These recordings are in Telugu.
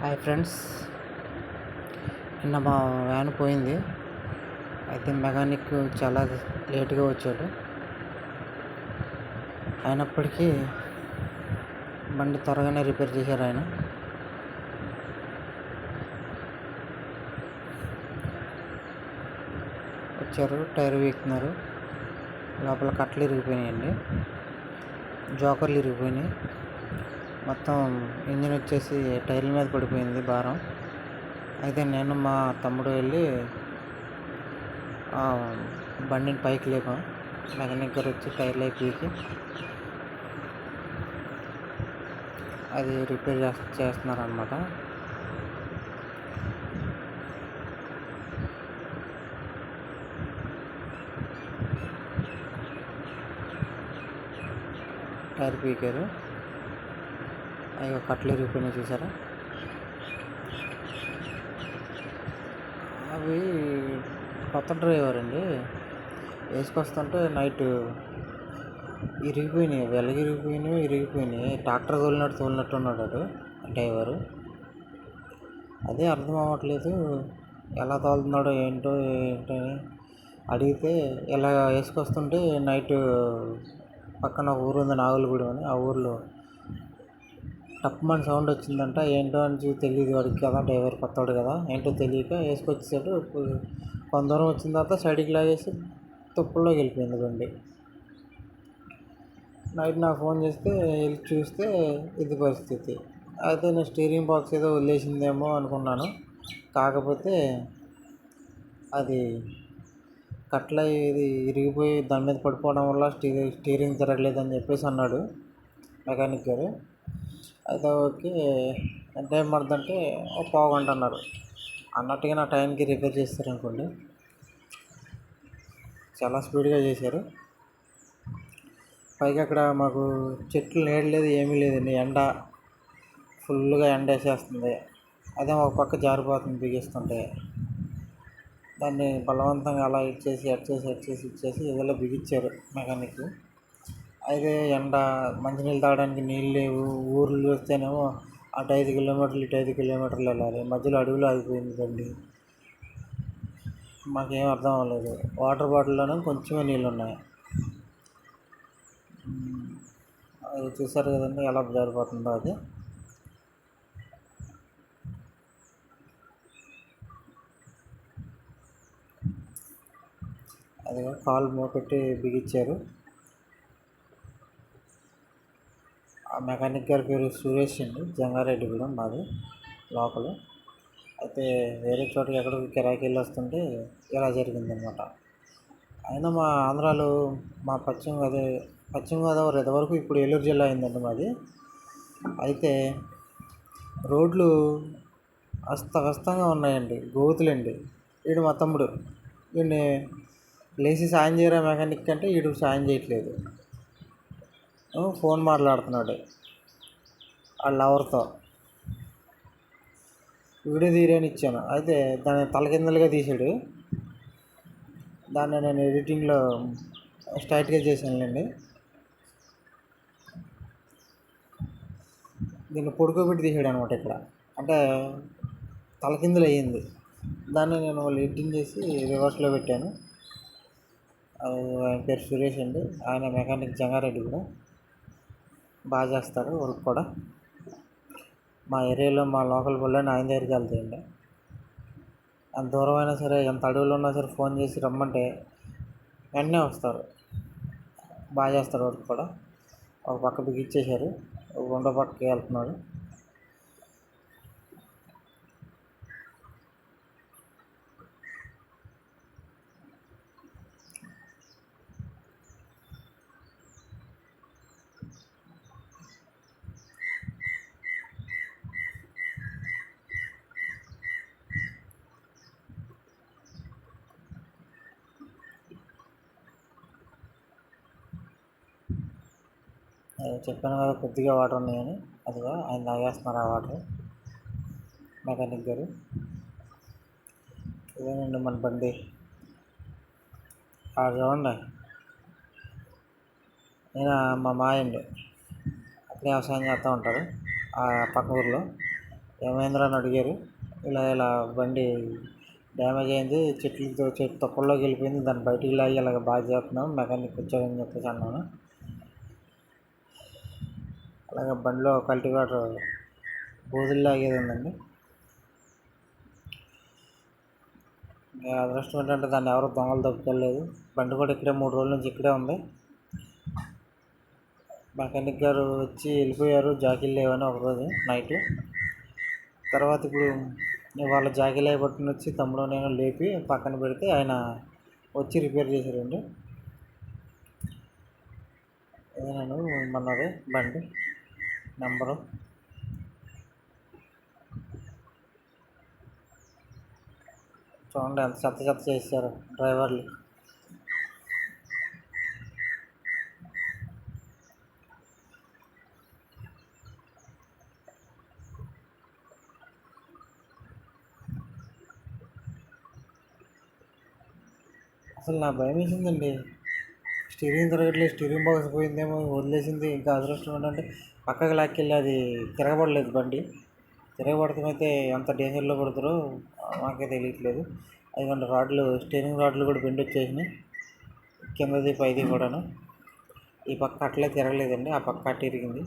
Hi friends. నిన్న మా వ్యాన్ పోయింది. అయితే మెకానిక్ చాలా లేట్గా వచ్చాడు. అయినప్పటికీ బండి త్వరగానే రిపేర్ చేశారు ఆయన. వచ్చారు టైర్ వీక్తున్నారు. లోపల కట్టలు ఇరిగిపోయినాయండి. జోకర్లు ఇరిగిపోయినాయి. మొత్తం ఇంజిన్ వచ్చేసి టైర్ల మీద పడిపోయింది భారం. అయితే నేను మా తమ్ముడు వెళ్ళి బండిని పైకి లేపాం. మెకానిక్ గారు వచ్చి టైర్లు అయిపోయి పీకి అది రిపేర్ చేస్ చేస్తున్నారు అనమాట టైర్ పీకారు. ఇక కట్లు ఇరిగిపోయినాయి చూసారా? అవి కొత్త డ్రైవర్ అండి. వేసుకొస్తుంటే నైట్ ఇరిగిపోయినాయి వెలగిరిగిపోయినాయి ఇరిగిపోయినాయి. ట్రాక్టర్ తోలినట్టు తోలినట్టు ఉన్నాడు అటు డ్రైవరు. అదే అర్థం అవ్వట్లేదు ఎలా తోలుతున్నాడో ఏంటో ఏంటని అడిగితే ఇలా వేసుకొస్తుంటే నైట్ పక్కన ఒక ఊరు ఉంది నాగులగూడెం అని. ఆ ఊర్లో టప్మని సౌండ్ వచ్చిందంట. ఏంటో అని తెలియదు వాడికి కదా డ్రైవర్ కొత్తవాడు కదా. ఏంటో తెలియక వేసుకొచ్చేసాడు. కొంత దూరం వచ్చిన తర్వాత సైడ్కి లాగేసి తుప్పల్లోకి వెళ్ళిపోయింది బండి. నైట్ నాకు ఫోన్ చేస్తే వెళ్ళి చూస్తే ఇది పరిస్థితి. అయితే నేను స్టీరింగ్ బాక్స్ ఏదో వదిలేసిందేమో అనుకున్నాను. కాకపోతే అది కట్ల ఇది ఇరిగిపోయి దాని మీద పడిపోవడం వల్ల స్టీరింగ్ స్టీరింగ్ తిరగలేదని చెప్పేసి అన్నాడు మెకానిక్ గారు. అయితే ఓకే ఎంత టైం పడుతుందంటే ఒక పావు గంట అన్నారు. అన్నట్టుగా నా టైంకి రిపేర్ చేస్తారు అనుకోండి చాలా స్పీడ్గా చేశారు. పైగా అక్కడ మాకు చెట్లు నీడ లేదు ఏమీ లేదండి. ఎండ ఫుల్గా ఎండ వేసేస్తుంది. అదే ఒక పక్క జారిపోతుంది బిగిస్తుంటే. దాన్ని బలవంతంగా అలా ఇచ్చేసి అచ్చేసి అచ్చేసి ఇచ్చేసి ఏదో బిగించారు మెకానిక్ అయితే ఎండ మంచినీళ్ళు తాగడానికి నీళ్ళు లేవు. ఊర్లు చూస్తేనేమో అటు ఐదు కిలోమీటర్లు ఇటు ఐదు కిలోమీటర్లు వెళ్ళాలి. మధ్యలో అడవిలో ఆగిపోయింది బండి. మాకేం అర్థం అవ్వలేదు. వాటర్ బాటిల్లోనే కొంచెమే నీళ్ళు ఉన్నాయి. అది చూసారు కదండి ఎలా జారిపోతుందో అది. అది కాలు మోపెట్టి బిగించారు ఆ మెకానిక్ గారి పేరు సురేష్ అండి. జంగారెడ్డిగూడెం మాది లోకల్ అయితే వేరే చోటకి ఎక్కడికి కిరాయికి వెళ్ళి వస్తుంటే ఇలా జరిగిందనమాట. అయినా మా ఆంధ్రాలో మా పశ్చిమ అదే పశ్చిమ గోదావరి ఇంతవరకు ఇప్పుడు ఏలూరు జిల్లా అయిందండి మాది. అయితే రోడ్లు అస్తవ్యస్తంగా ఉన్నాయండి. గోతులండి. వీడు మా తమ్ముడు. వీడిని లేచి సాయం చేయరా మెకానిక్ అంటే వీడు సాయం చేయట్లేదు. ఫోన్ మాట్లాడుతున్నాడు వాళ్ళ లవర్తో. వీడియో తీయని ఇచ్చాను. అయితే దాన్ని తలకిందలుగా తీసాడు దాన్ని నేను ఎడిటింగ్లో స్ట్రైట్గా చేశానులేండి. దీన్ని పొడుకోబెట్టి తీసాడు అనమాట ఇక్కడ. అంటే తలకిందులు అయ్యింది దాన్ని నేను వాళ్ళు ఎడిటింగ్ చేసి రివర్స్లో పెట్టాను. ఆయన పేరు సురేష్ అండి. ఆయన మెకానిక్ జంగారెడ్డి కూడా. బాగా చేస్తారు వర్క్ కూడా. మా ఏరియాలో మా లోకల్ బళ్ళు ఆయన దగ్గరికి వెళ్తాయండి. అంత దూరం అయినా సరే ఎంత అడవిలో ఉన్నా సరే ఫోన్ చేసి రమ్మంటే వెంటనే వస్తారు. బాగా చేస్తారు వర్క్ కూడా. ఒక పక్క బిగిచ్చేశారు రెండో పక్కకి వెళ్తున్నాడు. చెప్పాను కదా కొద్దిగా వాటర్ ఉన్నాయని అదిగో ఆయన తాగేస్తున్నారు ఆ వాటర్. మెకానిక్ గారు. ఇదేనండి మన బండి. ఆడ చూడండి. నేను మా మాయ అండి అక్కడే వ్యవసాయం చేస్తూ ఉంటారు. ఆ పక్క ఊర్లో. ఏమైందిరా అని అడిగారు. ఇలా ఇలా బండి డ్యామేజ్ అయింది. చెట్లతో చెట్టు తొక్కల్లోకి వెళ్ళిపోయింది. దాన్ని బయటికి లాగి ఇలాగ బాగా చేస్తున్నాం. మెకానిక్ వచ్చారని చెప్పేసి అన్నాను. అలాగే బండిలో కల్టివేటర్ బూదుల్లాగేది ఉందండి. అదృష్టం ఏంటంటే దాన్ని ఎవరు దొంగలు తప్పుకెళ్ళలేదు బండి కూడా ఇక్కడే మూడు రోజుల నుంచి ఇక్కడే ఉంది. మెకానిక్ గారు వచ్చి వెళ్ళిపోయారు. జాకీలు లేవని ఒకరోజు నైట్. తర్వాత ఇప్పుడు వాళ్ళ జాకీలు అవి పట్టుకుని వచ్చి తమ్ముడు నేను లేపి పక్కన పెడితే ఆయన వచ్చి రిపేర్ చేశారండి. ఇదేనండి మనది బండి. నెంబరు. చూడండి ఎంత చెత్త చెత్త చేశారు డ్రైవర్లు. అసలు నా భయం వేసిందండి. స్టీరింగ్ తిరగట్లేదు స్టీరింగ్ బాక్స్ పోయిందేమో వదిలేసింది. ఇంకా అదృష్టం ఏంటంటే పక్కకి లాక్కెళ్ళి అది తిరగబడలేదు బండి. తిరగబడతామైతే ఎంత డేంజర్లో పడతారో మాకే తెలియట్లేదు. అదిగోండి రాడ్లు స్టీరింగ్ రాడ్లు కూడా బెండ్ వచ్చేసినాయి. కిందది పైది కూడాను. ఈ పక్క అట్లే తిరగలేదండి ఆ పక్క అట్ట ఇరిగింది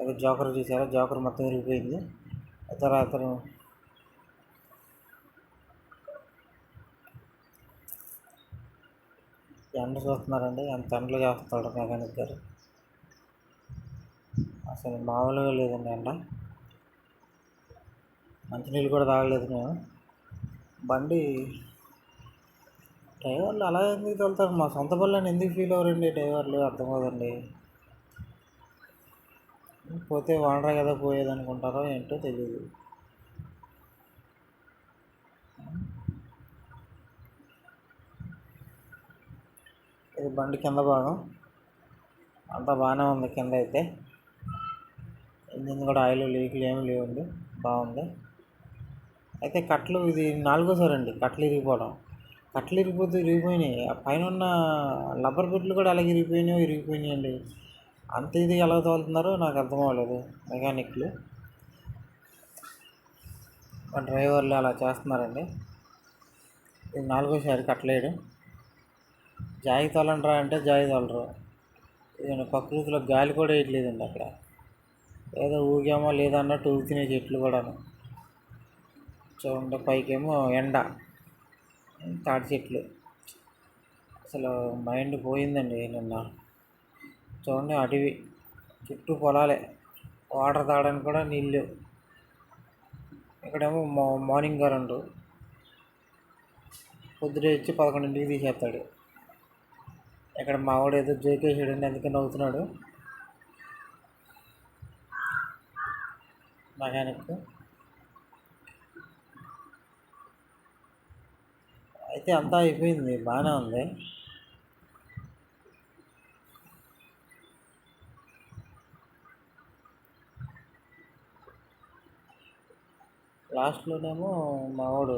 అది జోకర్ చూసారా? జోకర్ మొత్తం ఇరిగిపోయింది తర్వాత ఎండ చూస్తున్నారండి. ఎంత ఎండలు చేస్తాడు మెకానిక్ గారు. అసలు మామూలుగా లేదండి ఎండ. మంచినీళ్ళు కూడా తాగలేదు మేము. బండి డ్రైవర్లు అలా ఎందుకు తోలుతారు? మా సొంత పనులను ఎందుకు ఫీల్ అవ్వరండి డ్రైవర్లు? అర్థం కాదండి. పోతే వాడరా కదా పోయేది అనుకుంటారో ఏంటో తెలియదు ఇది బండి కింద భాగం. అంతా బాగానే ఉంది కింద అయితే. ఇంజిన్ కూడా ఆయిల్ లీకులు ఏమి లేవండి. బాగుంది. అయితే కట్లు ఇది నాలుగోసారి అండి కట్లు ఇరిగిపోవడం. కట్లు ఇరిగిపోతే ఇరిగిపోయినాయి. ఆ పైన ఉన్న లబ్బర్ బెడ్లు కూడా అలాగే ఇరిగిపోయినాయో ఇరిగిపోయినాయి అండి. అంత ఇది ఎలా తోలుతున్నారో నాకు అర్థం అవ్వలేదు. మెకానిక్లు. డ్రైవర్లు అలా చేస్తున్నారండి. ఇది నాలుగోసారి కట్టలేయడం. జాయి తోలండ్రా అంటే జాయి తోలరు. ప్రకృతిలో గాలి కూడా వేయట్లేదండి అక్కడ. ఏదో ఊగామో లేదా అన్నట్టు ఊగుతున్నాయి చెట్లు కూడాను. చూడండి పైకేమో ఎండ. తాటి చెట్లు. అసలు మైండ్ పోయిందండి నిన్న. చూడండి అడవి. చుట్టూ పొలాలే. వాటర్ తాగడానికి కూడా నీళ్ళు ఇక్కడేమో మార్నింగ్ కరెంటు. పొద్దున వచ్చి పదకొండింటికి తీసేస్తాడు. ఇక్కడ మావాడు ఏదో జోకేసాడండి అందుకే నవ్వుతున్నాడు. మెకానిక్ అయితే అంతా అయిపోయింది బాగానే ఉంది. లాస్ట్లోనేమో మావాడు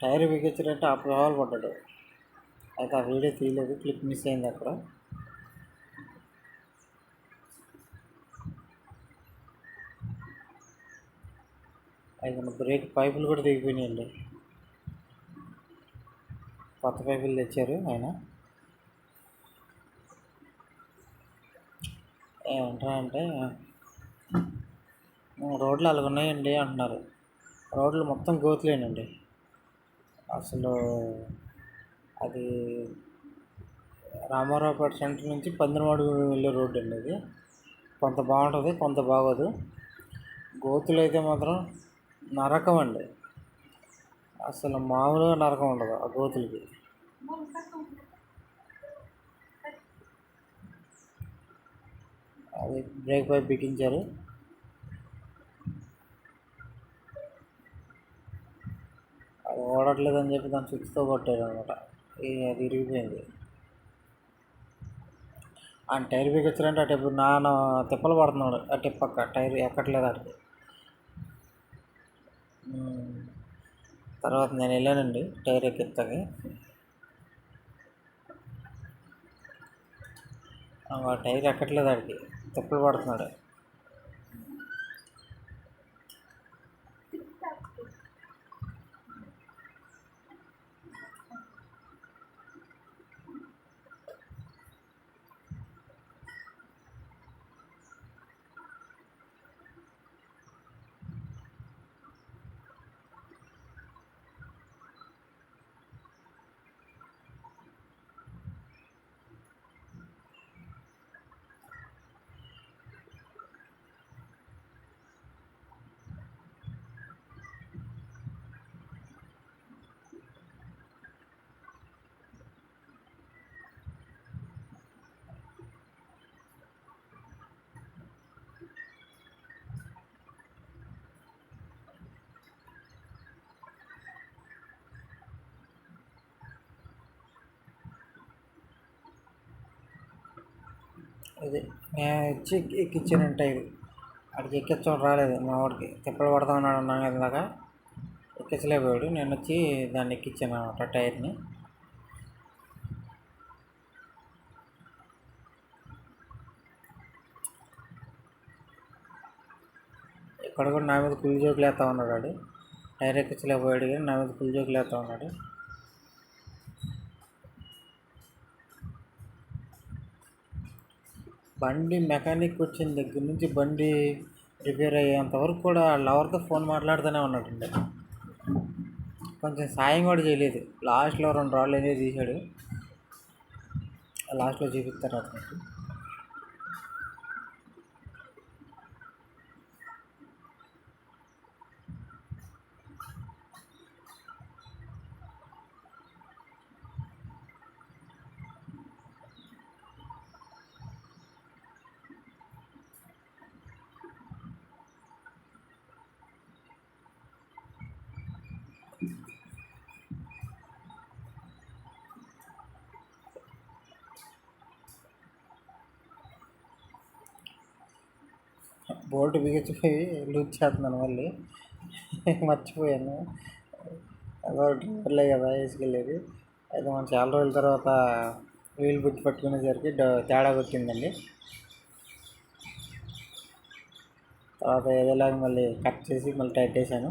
టైర్ బిగించారంటే ఆ ప్రభావాలు పడ్డాడు. అయితే ఆ వీడియో తీయలేదు క్లిప్ మిస్ అయింది అక్కడ. అయితే బ్రేక్ పైపులు కూడా దిగిపోయినాయండి. కొత్త పైపులు తెచ్చారు ఆయన. ఏమంటారంటే రోడ్లు అలాగ ఉన్నాయండి అంటున్నారు. రోడ్లు మొత్తం గోతులేనండి. అసలు అది రామారావుపేట సెంటర్ నుంచి పందిరమాడు వెళ్ళే రోడ్డు అండి అది. కొంత బాగుంటుంది కొంత బాగోదు. గోతులు అయితే మాత్రం నరకం అండి. అసలు మామూలుగా నరకం ఉండదు ఆ గోతులకి. అది బ్రేక్ పైప్ బిగించారు అది ఓడట్లేదని చెప్పి దాన్ని స్విచ్తో కొట్టారు అనమాట అది ఇరిగిపోయింది. ఆ టైర్ బిగించారంటే అటు ఇప్పుడు నాన్న తిప్పలు పడుతున్నాడు. అటు పక్క టైర్ ఎక్కట్లేదు అటు. తర్వాత నేను వెళ్ళానండి టైర్ ఎక్కిస్తాకి ఆ టైర్ ఎక్కట్లేదు ఆడికి తిప్పలు పడుతున్నాడు. ఇది నేను ఇచ్చి ఎక్కించాను టైర్ అక్కడికి ఎక్కించడం రాలేదు. మా వాడికి తిప్పలు పడతా ఉన్నాడు అన్నాను ఇందాక. ఎక్కించలేకపోయాడు. నేను వచ్చి దాన్ని ఎక్కించాను అనమాట టైర్ని. ఇక్కడ కూడా నా మీద కుళ్ళు జోకులు వేస్తా ఉన్నాడు వాడు. టైర్ ఎక్కించలేకపోయాడు కానీ నా మీద కుళ్ళు జోకులు వేస్తా ఉన్నాడు. బండి మెకానిక్ వచ్చిన దగ్గర నుంచి బండి రిపేర్ అయ్యేంత వరకు కూడా వాళ్ళ ఎవరితో ఫోన్ మాట్లాడుతూనే ఉన్నాడండి. కొంచెం సాయం కూడా చేయలేదు. లాస్ట్లో రెండు రాళ్ళు అనేది తీశాడు. లాస్ట్లో చూపిస్తారు అతనికి. బోల్ట్ బిగించిపోయి లూజ్ చేస్తున్నాను మళ్ళీ. మర్చిపోయాను. అదో డ్రైవర్లే కదా వేసుకెళ్ళేది. అయితే మనం చాలా రోజుల తర్వాత వీల్ బుట్టి పట్టుకునేసరికి తేడా కొట్టిందండి తర్వాత ఏదోలాగా మళ్ళీ కట్ చేసి మళ్ళీ టైట్ వేసాను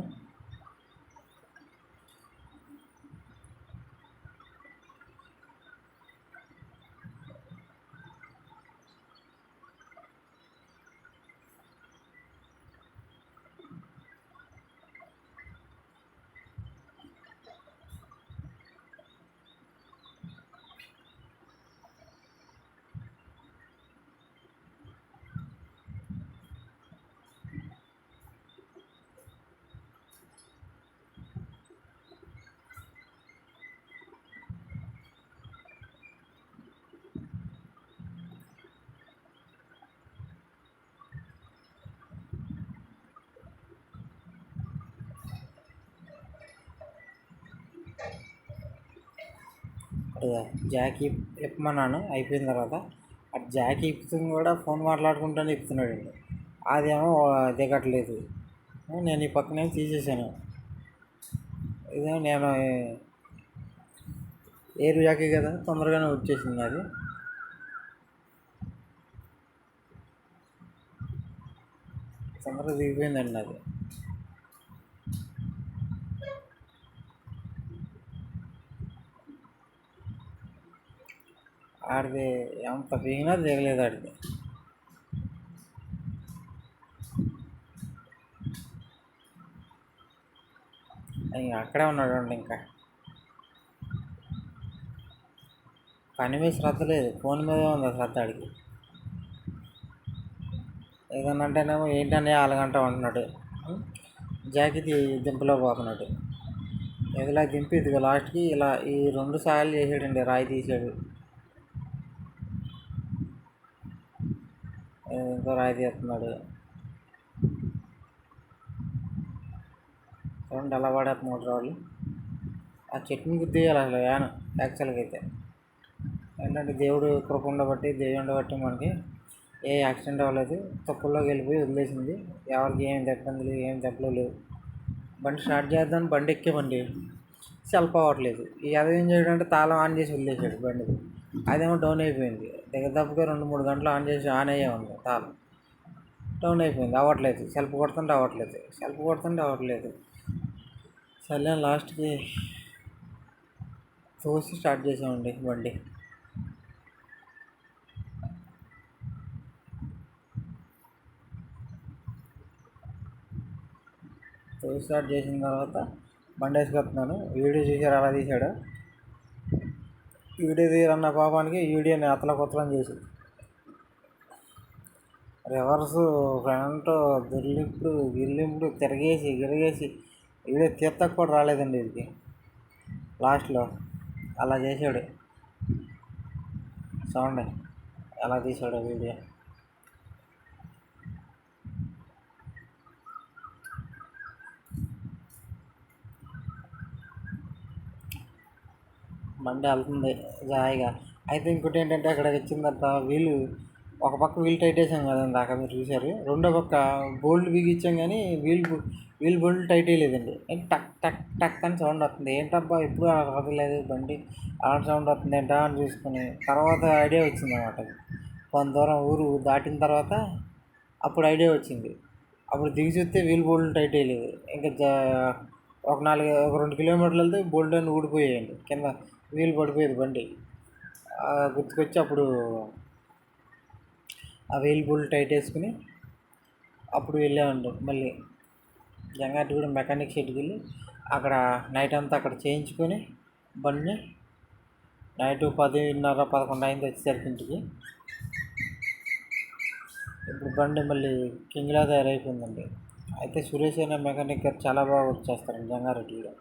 జాకీ ఇప్పమన్నాను అయిపోయిన తర్వాత అటు జాకీ ఇప్పుతుంది కూడా ఫోన్ మాట్లాడుకుంటూనే ఇప్పుతున్నాడు అండి అదేమో దిగట్లేదు. నేను ఈ పక్కనే తీసేసాను ఇదే నేను ఏ జాకీ కదా తొందరగానే వచ్చేసింది అది తొందరగా దిగిపోయిందండి అది ఆడిది ఎంత బిగినా దిగలేదు ఆడిది అక్కడే ఉన్నాడు అండి ఇంకా. పని మీద శ్రద్ధ లేదు. ఫోన్ మీదే ఉంది శ్రద్ధ ఆడికి. ఏదన్నా అంటేనేమో ఏంటనే అలగంట ఉంటున్నాడు. జాకెట్ దింపులో పోతున్నాడు. ఇదిలా దింపి ఇదిగో లాస్ట్కి ఇలా ఈ రెండు సార్లు చేసాడండి. రాయి తీసాడు. ఎంతో రాయి తీస్తున్నాడు చూడండి ఎలా పడేస్తున్నాడు రాళ్ళు ఆ చెట్టుని గుద్దేయాలి అసలు యాన యాక్చువల్గా అయితే. ఏంటంటే దేవుడు కృప ఉండబట్టి దేవుడు బట్టి మనకి ఏ యాక్సిడెంట్ అవ్వలేదు. తప్పుల్లోకి వెళ్ళిపోయి వదిలేసింది. ఎవరికి ఏం దెబ్బంది లేదు ఏం దెబ్బలు లేవు. బండి స్టార్ట్ చేద్దాం బండి ఎక్కేమండి. సెల్ఫ్ అవ్వట్లేదు. ఈ అదేం చేయడం అంటే తాళం ఆన్ చేసి వదిలేసాడు బండి అదేమో డౌన్ అయిపోయింది. దగ్గర రెండు మూడు గంటలు ఆన్ చేసి ఆన్ అయ్యే ఉంది తాళం. డౌన్ అయిపోయింది అవ్వట్లేదు. సెల్ఫ్ కొడుతుంటే అవ్వట్లేదు. సెల్ఫ్ కొడుతుంటే అవ్వట్లేదు. సర్లే లాస్ట్కి తోసి స్టార్ట్ చేసామండి బండి. తోసి స్టార్ట్ చేసిన తర్వాత బండి వేసుకొస్తున్నాను. వీడియో చూసారు అలా తీశాడు. వీడియో అన్న పాపానికి వీడియోని అతల కొత్తలం చేసి రివర్స్ ఫ్రంట్ దుర్లింపుడు గిర్లింపుడు తిరిగేసి గిరిగేసి వీడియో తీర్థకు కూడా రాలేదండి వీడికి. లాస్ట్లో అలా చేశాడు. సౌండ్ ఎలా తీసాడు వీడియో. బండి వెళ్తుంది జాయిగా అయితే ఇంకోటి ఏంటంటే అక్కడ వచ్చిన తర్వాత వీలు ఒక పక్క వీల్ టైట్ వేసాం కదా దాకా మీరు చూశారు. రెండో పక్క బోల్డ్ బిగించాం కానీ వీల్ వీల్ బోల్డ్ టైట్ వేయలేదండి. టక్ టక్ టక్ అని సౌండ్ వస్తుంది. ఏంటబ్బా ఎప్పుడు రావట్లేదు బండి అలాంటి సౌండ్ వస్తుంది ఏంటా అని చూసుకుని తర్వాత ఐడియా వచ్చింది అనమాట కొంత దూరం ఊరు దాటిన తర్వాత అప్పుడు ఐడియా వచ్చింది. అప్పుడు దిగి చూస్తే వీల్ బోల్డ్ టైట్ వేయలేదు. ఇంకా ఒక నాలుగు ఒక రెండు కిలోమీటర్లు వెళ్తే బోల్డ్ అని ఊడిపోయాయండి. కింద వీల్ పడిపోయేది బండి. గుర్తుకొచ్చి అప్పుడు ఆ వీల్ బుల్ టైట్ వేసుకుని అప్పుడు వెళ్ళామండి మళ్ళీ జంగారెడ్డిగూడెం మెకానిక్ షెడ్కి వెళ్ళి అక్కడ నైట్ అంతా అక్కడ చేయించుకొని బండిని నైట్ పదిన్నర పదకొండు అయింది వచ్చేసరికి ఇంటికి. ఇప్పుడు బండి మళ్ళీ కింగ్లా తయారైపోయిందండి. అయితే సురేష్ అనే మెకానిక్ గారు చాలా బాగా వర్క్ చేస్తారండి జంగారెడ్డిలో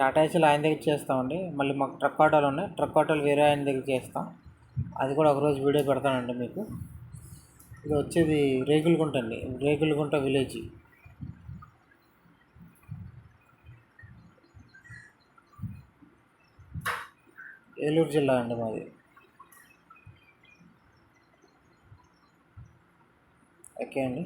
టాటా ఏసీలు ఆయన దగ్గర చేస్తామండి. మళ్ళీ మాకు ట్రక్ ఆటోలు ఉన్నాయి. ట్రక్ ఆటోలు వేరే ఆయన దగ్గర చేస్తాం. అది కూడా ఒకరోజు వీడియో పెడతానండి మీకు. ఇది వచ్చేది రేకులగుంట అండి. రేకులగుంట విలేజ్. ఏలూరు జిల్లా అండి మాది. ఓకే అండి.